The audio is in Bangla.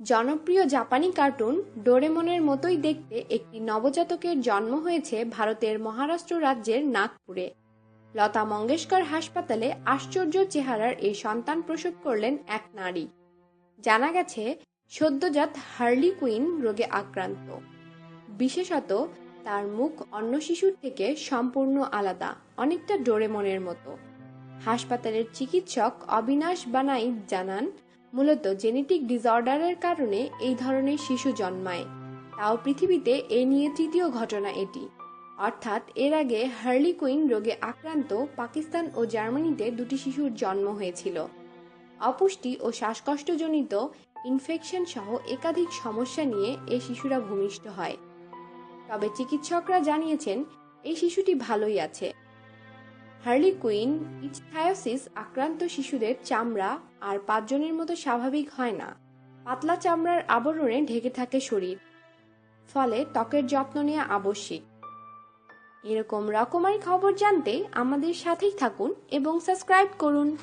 জনপ্রিয় জাপানি কার্টুন ডোরেমনের মতোই দেখতে একটি নবজাতকের জন্ম হয়েছে ভারতের মহারাষ্ট্র রাজ্যের নাগপুরে। লতা মঙ্গেশকর হাসপাতালে আশ্চর্য চেহারার এই সন্তান প্রসব করলেন এক নারী। জানা গেছে, সদ্যজাত হার্লি কুইন রোগে আক্রান্ত। বিশেষত তার মুখ অন্য শিশুর থেকে সম্পূর্ণ আলাদা, অনেকটা ডোরেমনের মতো। হাসপাতালের চিকিৎসক অবিনাশ বানাই জানান মূলত জেনেটিক ডিসঅর্ডারের কারণে এই ধরনের শিশু জন্মায়। তাও পৃথিবীতে এ নিয়ে তৃতীয় ঘটনা এটি। অর্থাৎ এর আগে হার্লি কুইন রোগে আক্রান্ত পাকিস্তান ও জার্মানিতে দুটি শিশুর জন্ম হয়েছিল। অপুষ্টি ও শ্বাসকষ্টজনিত ইনফেকশন সহ একাধিক সমস্যা নিয়ে এ শিশুরা ভূমিষ্ঠ হয়। তবে চিকিৎসকরা জানিয়েছেন, এই শিশুটি ভালোই আছে। হার্লি কুইন ইচথায়োসিস আক্রান্ত শিশুদের চামড়া আর পাঁচজনের মতো স্বাভাবিক হয় না। পাতলা চামড়ার আবরণে ঢেকে থাকে শরীর, ফলে ত্বকের যত্ন নেওয়া আবশ্যিক। এরকম রকমারি খবর জানতে আমাদের সাথেই থাকুন এবং সাবস্ক্রাইব করুন।